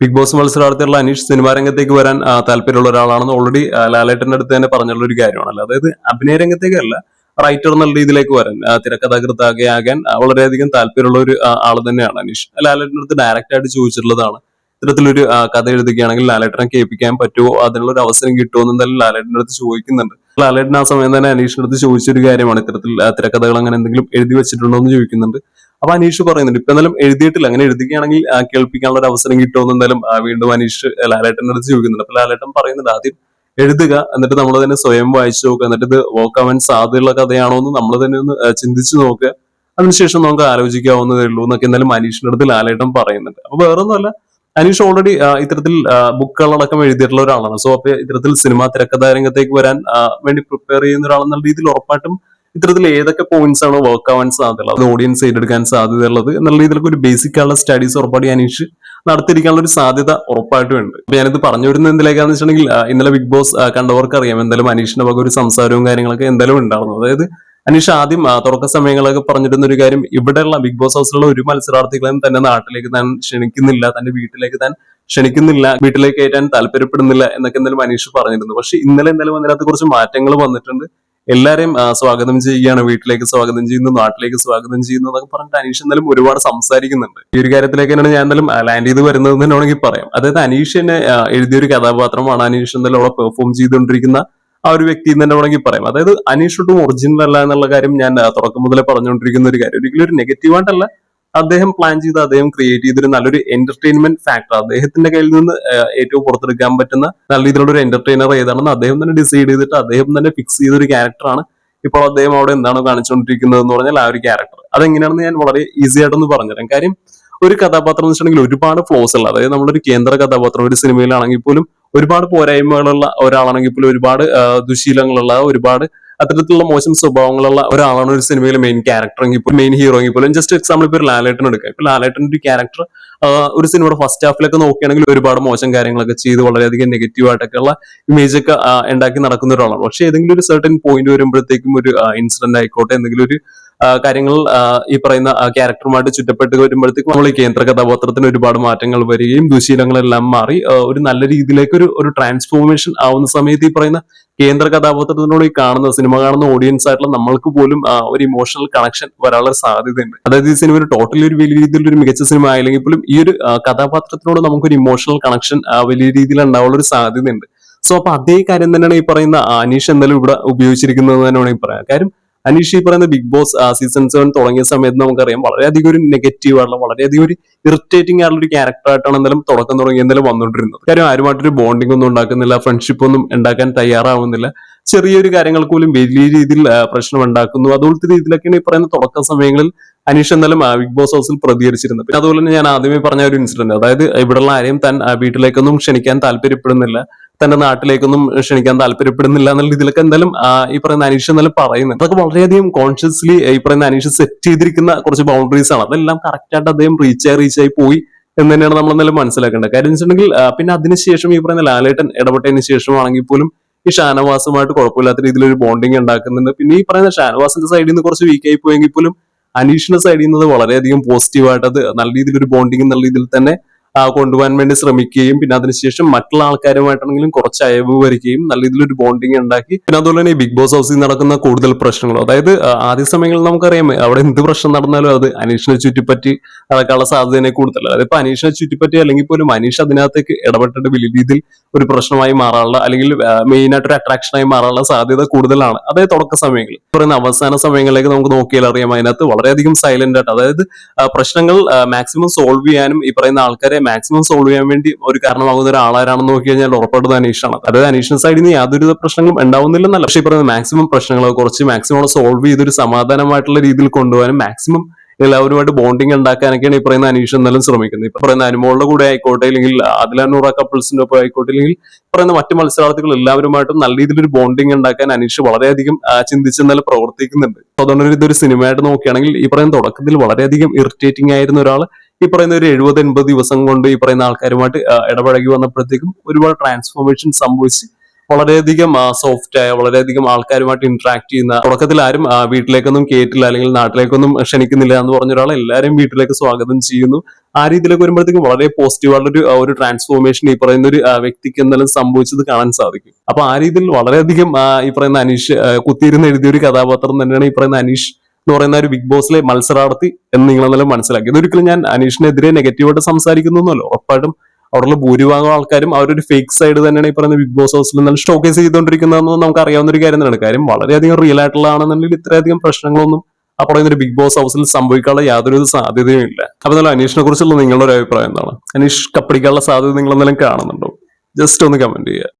Big boss മത്സരാർത്ഥിയുള്ള Aneesh cinema രംഗത്തേക്ക് വരാൻ താല്പര്യമുള്ള ഒരാളാണെന്ന് ഓൾറെഡി ലാലേട്ടന്റെ അടുത്ത് തന്നെ പറഞ്ഞുള്ള ഒരു കാര്യമാണല്ലോ. അതായത് അഭിനയ രംഗത്തേക്കല്ല റൈറ്റർ എന്നുള്ള രീതിയിലേക്ക് വരാൻ തിരക്കഥാകൃത്താകെ ആകാൻ വളരെയധികം താല്പര്യമുള്ള ഒരു ആൾ തന്നെയാണ് അനീഷ്. ലാലേട്ടന്റെ അടുത്ത് ഡയറക്റ്റ് ആയിട്ട് ചോദിച്ചിട്ടുള്ളതാണ് ഇത്തരത്തിലൊരു കഥ എഴുതുകയാണെങ്കിൽ ലാലേട്ടനെ കേൾപ്പിക്കാൻ പറ്റുമോ അതിനുള്ള ഒരു അവസരം കിട്ടുമോ എന്ന് എന്തായാലും ലാലേട്ടന്റെ അടുത്ത് ചോദിക്കുന്നുണ്ട്. ലാലേട്ടൻ ആ സമയം തന്നെ അനീഷിന്റെ അടുത്ത് ചോദിച്ചൊരു കാര്യമാണ് ഇത്തരത്തിൽ തിരക്കഥകൾ അങ്ങനെ എന്തെങ്കിലും എഴുതി വെച്ചിട്ടുണ്ടോ എന്ന് ചോദിക്കുന്നുണ്ട്. അപ്പൊ അനീഷ് പറയുന്നുണ്ട് ഇപ്പൊ എന്തായാലും എഴുതിയിട്ടില്ല. അങ്ങനെ എഴുതുകയാണെങ്കിൽ കേൾപ്പിക്കാനുള്ള ഒരു അവസരം കിട്ടുമെന്ന് എന്തായാലും വീണ്ടും അനീഷ് ലാലേട്ടന്റെ അടുത്ത് ചോദിക്കുന്നുണ്ട്. അപ്പൊ ലാലേട്ടൻ പറയുന്നുണ്ട് ആദ്യം എഴുതുക എന്നിട്ട് നമ്മൾ തന്നെ സ്വയം വായിച്ചു നോക്കുക എന്നിട്ട് ഇത് വോക്കാവാൻ സാധ്യതയുള്ള കഥയാണോ എന്ന് നമ്മൾ തന്നെ ഒന്ന് ചിന്തിച്ചു നോക്കുക. അതിനുശേഷം നമുക്ക് ആലോചിക്കാവുന്നതേ ഉള്ളൂ എന്നൊക്കെ എന്തായാലും അനീഷിന്റെ അടുത്ത് ലാലേട്ടൻ പറയുന്നുണ്ട്. അപ്പൊ വേറൊന്നുമല്ല അനീഷ് ഓൾറെഡി ഇത്തരത്തിൽ ബുക്കുകളടക്കം എഴുതിയിട്ടുള്ള ഒരാളാണ്. സോ അപ്പൊ ഇത്തരത്തിൽ സിനിമാ തിരക്കഥാരംഗത്തേക്ക് വരാൻ വേണ്ടി പ്രിപ്പയർ ചെയ്യുന്ന ഒരാളെന്നുള്ള രീതിയിൽ ഉറപ്പായിട്ടും ഇത്തരത്തിൽ ഏതൊക്കെ പോയിന്റ്സ് ആണ് വർക്ക് ആവാൻ സാധ്യത ഓഡിയൻസ് ഏറ്റെടുക്കാൻ സാധ്യതയുള്ളത് എന്നുള്ള രീതിയിലൊക്കെ ഒരു ബേസിക് ആയുള്ള സ്റ്റഡീസ് ഉറപ്പായി അനീഷ് നടത്തിയിരിക്കാനുള്ള ഒരു സാധ്യത ഉറപ്പായിട്ടും ഉണ്ട് അപ്പൊ ഞാനിത് പറഞ്ഞു വരുന്നത് എന്തിലേക്കാന്ന് വെച്ചിട്ടുണ്ടെങ്കിൽ ഇന്നലെ ബിഗ് ബോസ് കണ്ടവർക്ക് അറിയാം എന്തായാലും അനീഷിന്റെ ഭാഗം ഒരു സംസാരവും കാര്യങ്ങളൊക്കെ എന്തായാലും ഉണ്ടായിരുന്നു അതായത് അനീഷ് ആദ്യം തുറക്ക സമയങ്ങളൊക്കെ പറഞ്ഞിരുന്ന ഒരു കാര്യം ഇവിടെയുള്ള ബിഗ് ബോസ് ഹൗസിലുള്ള ഒരു മത്സരാർത്ഥികളെയും തന്നെ നാട്ടിലേക്ക് താൻ ക്ഷണിക്കുന്നില്ല തന്റെ വീട്ടിലേക്ക് താൻ ക്ഷണിക്കുന്നില്ല വീട്ടിലേക്ക് കയറ്റാൻ താല്പര്യപ്പെടുന്നില്ല എന്നൊക്കെ എന്തായാലും അനീഷ് പറഞ്ഞിരുന്നു. പക്ഷെ ഇന്നലെ എന്തായാലും അതിനകത്ത് കുറച്ച് മാറ്റങ്ങൾ വന്നിട്ടുണ്ട്. എല്ലാരെയും സ്വാഗതം ചെയ്യുകയാണ്. വീട്ടിലേക്ക് സ്വാഗതം ചെയ്യുന്നു നാട്ടിലേക്ക് സ്വാഗതം ചെയ്യുന്നു എന്നൊക്കെ പറഞ്ഞിട്ട് അനീഷ് എന്നാലും ഒരുപാട് സംസാരിക്കുന്നുണ്ട്. ഈ ഒരു കാര്യത്തിലേക്ക് തന്നെയാണ് ഞാൻ എന്തായാലും ലാൻഡ് ചെയ്ത് വരുന്നത് എന്ന് വേണമെങ്കിൽ പറയാം. അതായത് അനീഷ് എഴുതിയൊരു കഥാപാത്രമാണ് അനീഷ് എന്തായാലും അവിടെ പെർഫോം ചെയ്തുകൊണ്ടിരിക്കുന്ന ആ ഒരു വ്യക്തി തന്നെ വേണമെങ്കിൽ പറയാം. അതായത് അനീഷ് ഒട്ടും ഒറിജിനൽ അല്ല എന്നുള്ള കാര്യം ഞാൻ തുടക്കം മുതലേ പറഞ്ഞുകൊണ്ടിരിക്കുന്ന ഒരു കാര്യം. ഒരിക്കലും ഒരു നെഗറ്റീവായിട്ടല്ല അദ്ദേഹം പ്ലാൻ ചെയ്ത് അദ്ദേഹം ക്രിയേറ്റ് ചെയ്തൊരു നല്ലൊരു എന്റർടൈൻമെന്റ് ഫാക്ടർ അദ്ദേഹത്തിന്റെ കയ്യിൽ നിന്ന് ഏറ്റവും പുറത്തെടുക്കാൻ പറ്റുന്ന നല്ല രീതിയിലുള്ള ഒരു എന്റർടൈനർ ഏതാണെന്ന് അദ്ദേഹം തന്നെ ഡിസൈഡ് ചെയ്തിട്ട് അദ്ദേഹം തന്നെ ഫിക്സ് ചെയ്ത ഒരു ക്യാരക്ടറാണ് ഇപ്പോൾ അദ്ദേഹം അവിടെ എന്താണോ കാണിച്ചുകൊണ്ടിരിക്കുന്നത് എന്ന് പറഞ്ഞാൽ ആ ഒരു ക്യാരക്ടർ അതെങ്ങനെയാണെന്ന് ഞാൻ വളരെ ഈസി ആയിട്ടൊന്ന് പറഞ്ഞുതരാം. കാര്യം ഒരു കഥാപാത്രം എന്ന് വെച്ചിട്ടുണ്ടെങ്കിൽ ഒരുപാട് ഫ്ലോസ് ഉള്ള അതായത് നമ്മളൊരു കേന്ദ്ര കഥാപാത്രം ഒരു സിനിമയിലാണെങ്കിൽ പോലും ഒരുപാട് പോരായ്മകളുള്ള ഒരാളാണെങ്കിൽ പോലും ഒരുപാട് ദുശീലങ്ങളുള്ള ഒരുപാട് അത്തരത്തിലുള്ള മോശം സ്വഭാവങ്ങളുള്ള ഒരാളാണ് ഒരു സിനിമയിലെ മെയിൻ ക്യാരക്ടർ എങ്കിൽ പോലും മെയിൻ ഹീറോ എങ്കിൽ പോലും. ജസ്റ്റ് എക്സാമ്പിൾ ഇപ്പോൾ ലാലേട്ടൻ എടുക്കുക ഇപ്പൊ ലാലേട്ടന്റെ ഒരു ക്യാരക്ടർ ഒരു സിനിമയുടെ ഫസ്റ്റ് ഹാഫിലൊക്കെ നോക്കുകയാണെങ്കിൽ ഒരുപാട് മോശം കാര്യങ്ങളൊക്കെ ചെയ്ത് വളരെയധികം നെഗറ്റീവ് ആയിട്ടൊക്കെയുള്ള ഇമേജ് ഒക്കെ ഉണ്ടാക്കി നടക്കുന്ന ഒരാളാണ്. പക്ഷെ ഏതെങ്കിലും ഒരു സർട്ടൻ പോയിന്റ് വരുമ്പോഴത്തേക്കും ഒരു ഇൻസിഡന്റ് ആയിക്കോട്ടെ എന്തെങ്കിലും ഒരു കാര്യങ്ങൾ ഈ പറയുന്ന ക്യാരക്ടറുമായിട്ട് ചുറ്റപ്പെട്ട് വരുമ്പോഴത്തേക്കും നമ്മൾ ഈ കേന്ദ്ര കഥാപാത്രത്തിന് ഒരുപാട് മാറ്റങ്ങൾ വരികയും ദുശീലങ്ങളെല്ലാം മാറി ഒരു നല്ല രീതിയിലേക്ക് ഒരു ഒരു ട്രാൻസ്ഫോർമേഷൻ ആവുന്ന സമയത്ത് ഈ പറയുന്ന കേന്ദ്ര കഥാപാത്രത്തിനോട് ഈ കാണുന്ന സിനിമ കാണുന്ന ഓഡിയൻസ് ആയിട്ടുള്ള നമ്മൾക്ക് പോലും ഒരു ഇമോഷണൽ കണക്ഷൻ വരാനുള്ള സാധ്യതയുണ്ട്. അതായത് ഈ സിനിമ ഒരു ടോട്ടലി ഒരു വലിയ രീതിയിൽ ഒരു മികച്ച സിനിമ ആയില്ലെങ്കിൽ പോലും ഈ ഒരു കഥാപാത്രത്തിനോട് നമുക്കൊരു ഇമോഷണൽ കണക്ഷൻ വലിയ രീതിയിൽ ഉണ്ടാവാനുള്ള ഒരു സാധ്യതയുണ്ട്. സോ അപ്പൊ അതേ കാര്യം തന്നെയാണ് ഈ പറയുന്ന അനീഷ് എന്തായാലും ഇവിടെ ഉപയോഗിച്ചിരിക്കുന്നത് തന്നെ വേണമെങ്കിൽ പറയാം. കാര്യം അനീഷ് ഈ പറയുന്ന ബിഗ് ബോസ് സീസൺ സെവൻ തുടങ്ങിയ സമയത്ത് നമുക്കറിയാം വളരെയധികം ഒരു നെഗറ്റീവ് ആയിട്ടുള്ള വളരെയധികം ഒരു ഇറിറ്റേറ്റിംഗ് ആയിട്ടുള്ള ഒരു ക്യാരക്ടർ ആയിട്ടാണ് എന്തായാലും തുടക്കം തുടങ്ങി എന്തായാലും വന്നുകൊണ്ടിരുന്നത് കാര്യം ആരുമായിട്ടൊരു ബോണ്ടിംഗ് ഒന്നും ഉണ്ടാക്കുന്നില്ല ഫ്രണ്ട്ഷിപ്പ് ഒന്നും ഉണ്ടാക്കാൻ തയ്യാറാവുന്നില്ല. ചെറിയൊരു കാര്യങ്ങൾക്ക് പോലും വലിയ രീതിയിൽ പ്രശ്നം ഉണ്ടാക്കുന്നു. അതുപോലത്തെ രീതിയിലൊക്കെയാണ് ഈ പറയുന്ന തുടക്ക സമയങ്ങളിൽ അനീഷ് എന്തായാലും ബിഗ് ബോസ് ഹൗസിൽ പ്രതികരിച്ചിരുന്നത്. പിന്നെ അതുപോലെ തന്നെ ഞാൻ ആദ്യമേ പറഞ്ഞ ഒരു ഇൻസിഡന്റ് അതായത് ഇവിടെയുള്ള ആരെയും താൻ വീട്ടിലേക്കൊന്നും ക്ഷണിക്കാൻ താല്പര്യപ്പെടുന്നില്ല. തന്റെ നാട്ടിലേക്കൊന്നും ക്ഷണിക്കാൻ താല്പര്യപ്പെടുന്നില്ല എന്നുള്ള രീതിയിലൊക്കെ എന്തായാലും ഈ പറയുന്ന അനീഷ് എന്നാലും പറയുന്നത് അതൊക്കെ വളരെയധികം കോൺഷ്യസ്ലി ഈ പറയുന്ന അനീഷ് സെറ്റ് ചെയ്തിരിക്കുന്ന കുറച്ച് ബൗണ്ടറീസ് ആണ്. അതെല്ലാം കറക്റ്റ് ആയിട്ട് അദ്ദേഹം റീച്ച് ആയി റീച്ച് ആയി പോയി എന്ന് തന്നെയാണ് നമ്മൾ എന്തായാലും മനസ്സിലാക്കേണ്ടത്. കാര്യം വെച്ചിട്ടുണ്ടെങ്കിൽ പിന്നെ അതിനുശേഷം ഈ പറയുന്ന ലാലേട്ടൻ ഇടപെട്ടതിന് ശേഷമാണെങ്കിൽ പോലും ഈ ഷാനവാസുമായിട്ട് കുഴപ്പമില്ലാത്ത രീതിയിൽ ഒരു ബോണ്ടിങ് ഉണ്ടാക്കുന്നുണ്ട്. പിന്നെ ഈ പറയുന്ന ഷാനവാസിന്റെ സൈഡിൽ നിന്ന് കുറച്ച് വീക്ക് ആയി പോയെങ്കിൽ പോലും അനീഷിന്റെ സൈഡിൽ നിന്ന് വളരെയധികം പോസിറ്റീവായിട്ട് അത് നല്ല രീതിയിൽ ഒരു ബോണ്ടിങ് എന്നുള്ള രീതിയിൽ തന്നെ കൊണ്ടുപോകാൻ വേണ്ടി ശ്രമിക്കുകയും പിന്നെ അതിനുശേഷം മറ്റുള്ള ആൾക്കാരുമായിട്ടാണെങ്കിലും കുറച്ച് അയവ് വരികയും നല്ല രീതിയിലൊരു ബോണ്ടിങ് ഉണ്ടാക്കി. പിന്നെ അതുപോലെ തന്നെ ബിഗ് ബോസ് ഹൗസിൽ നടക്കുന്ന കൂടുതൽ പ്രശ്നങ്ങളും അതായത് ആദ്യ സമയങ്ങളിൽ നമുക്കറിയാം അവിടെ എന്ത് പ്രശ്നം നടന്നാലും അത് അനീഷിനെ ചുറ്റിപ്പറ്റി നടക്കാനുള്ള സാധ്യതയെ കൂടുതൽ. അതായത് ഇപ്പൊ അനീഷിനെ ചുറ്റിപ്പറ്റി അല്ലെങ്കിൽ പോലും അനീഷ് അതിനകത്തേക്ക് ഇടപെട്ടിട്ട് വലിയ രീതിയിൽ ഒരു പ്രശ്നമായി മാറാനുള്ള അല്ലെങ്കിൽ മെയിൻ ആയിട്ട് ഒരു അട്രാക്ഷനായി മാറാനുള്ള സാധ്യത കൂടുതലാണ്. അതായത് തുടക്ക സമയങ്ങളിൽ. പറയുന്ന അവസാന സമയങ്ങളിലേക്ക് നമുക്ക് നോക്കിയാൽ അറിയാം അതിനകത്ത് വളരെയധികം സൈലന്റ് ആയിട്ട് അതായത് പ്രശ്നങ്ങൾ മാക്സിമം സോൾവ് ചെയ്യാനും ഈ പറയുന്ന ആൾക്കാരെ മാക്സിമം സോൾവ് ചെയ്യാൻ വേണ്ടി ഒരു കാരണമാകുന്ന ഒരാളാരാണെന്ന് നോക്കി കഴിഞ്ഞാൽ ഉറപ്പായിട്ടും അനീഷാണ്. അതായത് അനീഷിന്റെ സൈഡിൽ നിന്ന് യാതൊരു പ്രശ്നങ്ങളും ഉണ്ടാവുന്നില്ലെന്നല്ല. പക്ഷേ പറയുന്നത് പറയുന്ന മാക്സിമം പ്രശ്നങ്ങൾ കുറച്ച് മാക്സിമം സോൾവ് ചെയ്തൊരു സമാധാനമായിട്ടുള്ള രീതിയിൽ കൊണ്ടുപോകാനും മാക്സിമം എല്ലാവരുമായിട്ട് ബോണ്ടിങ് ഉണ്ടാക്കാനൊക്കെയാണ് ഈ പറയുന്ന അനീഷ് എന്നാലും ശ്രമിക്കുന്നത്. ഇപ്പൊ പറയുന്ന അനുമോളുടെ കൂടെ ആയിക്കോട്ടെ അല്ലെങ്കിൽ അതിലാനൂറ കപ്പിൾസിന്റെ ഒപ്പം ആയിക്കോട്ടെ അല്ലെങ്കിൽ പറയുന്ന മറ്റു മത്സരാർത്ഥികൾ എല്ലാവരുമായിട്ടും നല്ല രീതിയിൽ ഒരു ബോണ്ടിങ് ഉണ്ടാക്കാൻ അനീഷ് വളരെയധികം ചിന്തിച്ച് എന്നാലും പ്രവർത്തിക്കുന്നുണ്ട്. അതുകൊണ്ട് ഇതൊരു സിനിമയായിട്ട് നോക്കുകയാണെങ്കിൽ ഈ പറയുന്ന തുടക്കത്തിൽ വളരെയധികം ഇറിറ്റേറ്റിംഗ് ആയിരുന്ന ഒരാൾ ഈ പറയുന്ന ഒരു എഴുപത് എൺപത് ദിവസം കൊണ്ട് ഈ പറയുന്ന ആൾക്കാരുമായിട്ട് ഇടപഴകി വന്നപ്പോഴത്തേക്കും ഒരുപാട് ട്രാൻസ്ഫോർമേഷൻ സംഭവിച്ച് വളരെയധികം സോഫ്റ്റ് ആയ വളരെയധികം ആൾക്കാരുമായിട്ട് ഇന്ററാക്ട് ചെയ്യുന്ന തുടക്കത്തിൽ ആരും വീട്ടിലേക്കൊന്നും കേട്ടില്ല അല്ലെങ്കിൽ നാട്ടിലേക്കൊന്നും ക്ഷണിക്കുന്നില്ല എന്ന് പറഞ്ഞ ഒരാൾ എല്ലാവരും വീട്ടിലേക്ക് സ്വാഗതം ചെയ്യുന്നു. ആ രീതിയിലേക്ക് വരുമ്പോഴത്തേക്കും വളരെ പോസിറ്റീവ് ആയിട്ടുള്ള ആ ഒരു ട്രാൻസ്ഫോർമേഷൻ ഈ പറയുന്ന ഒരു വ്യക്തിക്ക് എന്തായാലും സംഭവിച്ചത് കാണാൻ സാധിക്കും. അപ്പൊ ആ രീതിയിൽ വളരെയധികം ഈ പറയുന്ന അനീഷ് കുത്തിയിരുന്ന് എഴുതിയ ഒരു കഥാപാത്രം തന്നെയാണ് ഈ പറയുന്ന അനീഷ്. എന്ന് പറയുന്ന ഒരു ബിഗ് ബോസിലെ മത്സരാർത്ഥി എന്ന് നിങ്ങൾ എന്നാലും മനസ്സിലാക്കി ഇതൊരിക്കലും ഞാൻ അനീഷിനെതിരെ നെഗറ്റീവായിട്ട് സംസാരിക്കുന്നൊന്നുമല്ല ഉറപ്പായിട്ടും അവിടെയുള്ള ഭൂരിഭാഗം ആൾക്കാരും അവരൊരു ഫേക്ക് സൈഡ് തന്നെയാണ് ഈ പറയുന്ന ബിഗ് ബോസ് ഹൗസിൽ നല്ല ഷോക്കേസ് ചെയ്തുകൊണ്ടിരിക്കുന്നതെന്ന് നമുക്ക് അറിയാവുന്ന ഒരു കാര്യം തന്നെയാണ്. കാര്യം വളരെയധികം റിയൽ ആയിട്ടുള്ളതാണെന്നുണ്ടെങ്കിൽ ഇത്രയധികം പ്രശ്നങ്ങളൊന്നും ആ പറയുന്ന ഒരു ബിഗ് ബോസ് ഹൗസിൽ സംഭവിക്കാനുള്ള യാതൊരു സാധ്യതയും ഇല്ല. അപ്പൊ എന്നാലും അനീഷിനെ കുറിച്ചുള്ള നിങ്ങളുടെ ഒരു അഭിപ്രായം എന്താണ്? അനീഷ് കപ്പടിക്കാനുള്ള സാധ്യത നിങ്ങൾ എന്തെങ്കിലും കാണുന്നുണ്ടോ? ജസ്റ്റ് ഒന്ന് കമന്റ് ചെയ്യുക.